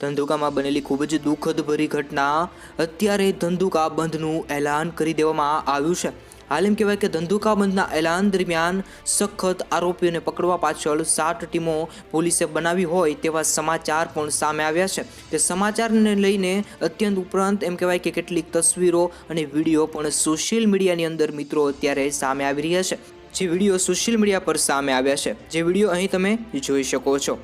ધંધુકામાં બનેલી ખૂબ જ દુઃખદ ભરી ઘટના અત્યારે ધંધુકા બંધનું એલાન કરી દેવામાં આવ્યું છે. હાલ એમ કહેવાય કે ધંધુકા બંધના એલાન દરમિયાન સખત આરોપીઓને પકડવા પાછળ સાત ટીમો પોલીસે બનાવી હોય તેવા સમાચાર પણ સામે આવ્યા છે. તે સમાચારને લઈને અત્યંત ઉપરાંત એમ કહેવાય કે કેટલીક તસવીરો અને વીડિયો પણ સોશિયલ મીડિયાની અંદર મિત્રો અત્યારે સામે આવી રહ્યા છે. જે વીડિયો સોશિયલ મીડિયા પર સામે આવ્યા છે. જે વીડિયો અહીં તમે જોઈ શકો છો.